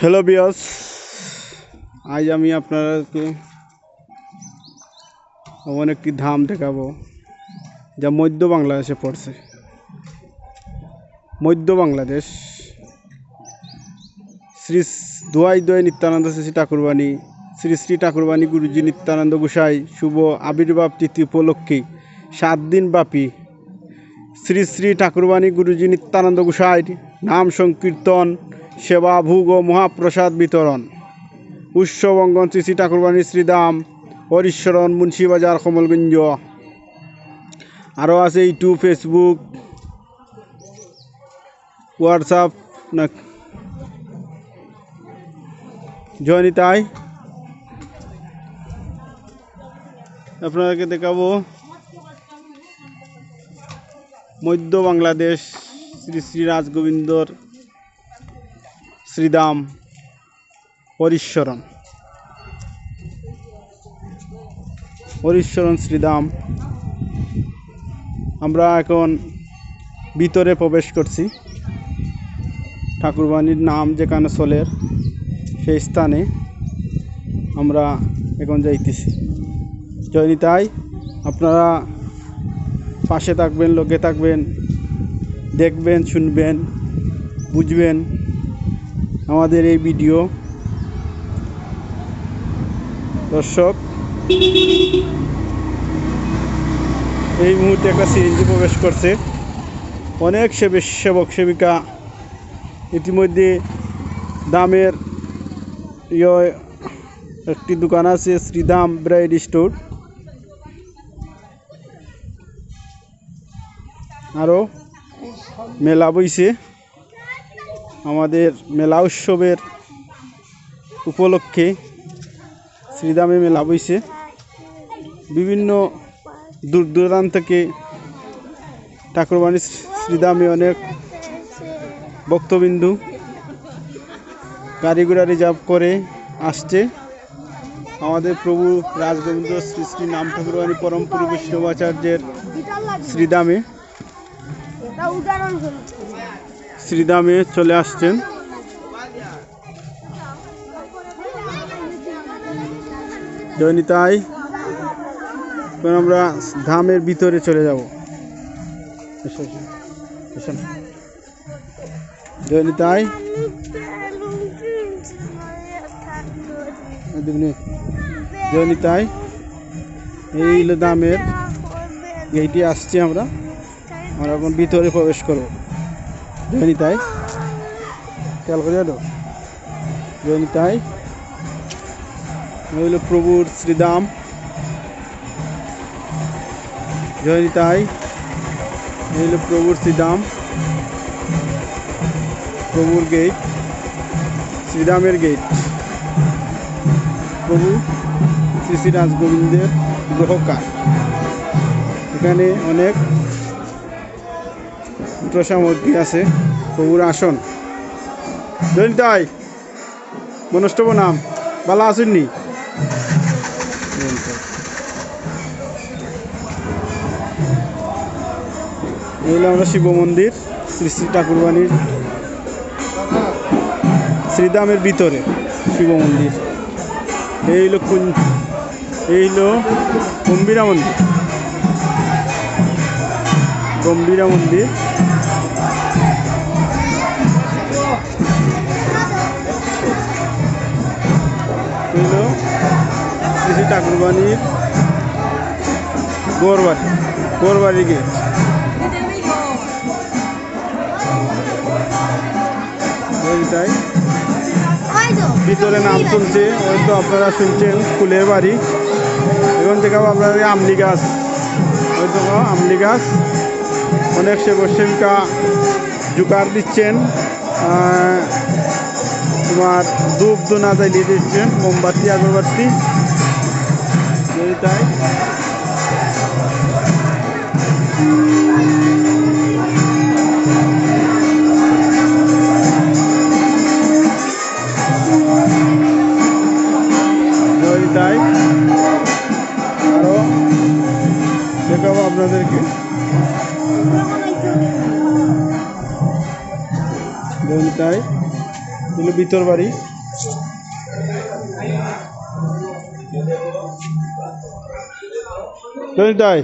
Hello বিয়স আজ আমি আপনাদেরকে এমন একটি ধাম দেখাবো যা মধ্য বাংলাদেশে পড়ছে। মধ্য বাংলাদেশ। শ্রী দোয়াই দোয়াই নিত্যানন্দ শ্রী ঠাকুরবাণী। শ্রী শ্রী ঠাকুরবাণী গুরুজি নিত্যানন্দ গোসাই শুভ আবির্ভাব তিথি উপলক্ষে সাত দিন ব্যাপী শ্রী শ্রী ঠাকুরবাণী গুরুজি নিত্যানন্দ গোসাই নাম সংকীর্তন, সেবা, ভোগ ও মহাপ্রসাদ বিতরণ। উৎসব অঙ্গন শ্রী শ্রী ঠাকুরবাণী শ্রীদাম হরিশ্বরণ মুন্সিবাজার, কমলগঞ্জ। আরও আছে ইউটিউব, ফেসবুক, হোয়াটসঅ্যাপ, না আপনাদেরকে দেখাবো মধ্য বাংলাদেশ। শ্রী শ্রী রাজগোবিন্দর শ্রীদাম হরিশ্বরণ। হরিশ্বরণ, শ্রীদাম। আমরা এখন ভিতরে প্রবেশ করছি। ঠাকুরবাণীর নাম যেখানে চলের সেই স্থানে আমরা এখন যাইতেছি। জয়নিতাই আপনারা পাশে থাকবেন লোকে থাকবেন। দেখবেন, শুনবেন, বুঝবেন আমাদের এই ভিডিও। দর্শক, এই মুহূর্তে একটা সিরিঞ্জি প্রবেশ করছে। অনেক সেবে, সেবক সেবিকা ইতিমধ্যে দামের ইয়ে একটি দোকান আছে শ্রীদাম ব্রাইড স্টোর। আরও মেলা বইছে। আমাদের মেলা উৎসবের উপলক্ষে শ্রীদামে মেলা বইছে। বিভিন্ন দূর দূরান্ত থেকে ঠাকুরবাণী শ্রীদামে অনেক ভক্তবিন্দু গাড়ি রিজার্ভ করে আসছে। আমাদের প্রভু রাজগোবিন্দ শ্রী শ্রী নাম ঠাকুরবাণী পরম পুরী বৈষ্ণবাচার্যের শ্রীদামে শ্রীদামে চলে আসছেন। জয়নিতাই, এখন আমরা ধামের ভিতরে চলে যাব। জয়নিতাই। জয়নিতাই, এই দামের গেইটে আসছি আমরা। আমরা এখন ভিতরে প্রবেশ করব। জয়নিতাই খেয়াল করে তো জয়নিতাই এই হলো প্রভুর শ্রীদাম জয়নিতাই এই হলো প্রভুর শ্রীদাম প্রভুর গেট। শ্রীরামের গেট। প্রভু শ্রী শ্রী রাজগোবিন্দের গ্রহকার এখানে অনেক প্রসামগ্রী আছে, প্রভুর আসন। জয়নিতাই মনষ্টব নাম ভালো আসেননি এই হলো আমরা শিব মন্দির, শ্রী শ্রী ঠাকুরবাণীর শ্রীদামের ভিতরে শিব মন্দির। এই হলো কুন- এই হলো গম্ভীরা মন্দির। গম্ভীরা মন্দির। শ্রী ঠাকুরবাণীর গোরবাড়ি গোরবাড়ি গেট ভিতরে নাম চলছে হয়তো আপনারা শুনছেন ফুলের বাড়ি। এখন দেখাবো আপনাদের আমলি গাছ হয়তো আমলি গাছ। অনেক সেবক সেবিকা জোগাড় দিচ্ছেন তোমার ধূপ দোনা জ্বালিয়ে দিচ্ছেন, মোমবাতি, আগরবাতি। তাই? যদি তাই? আরও দেখাবো আপনাদেরকে। তাই। এগুলো ভিতর বাড়ি। তাই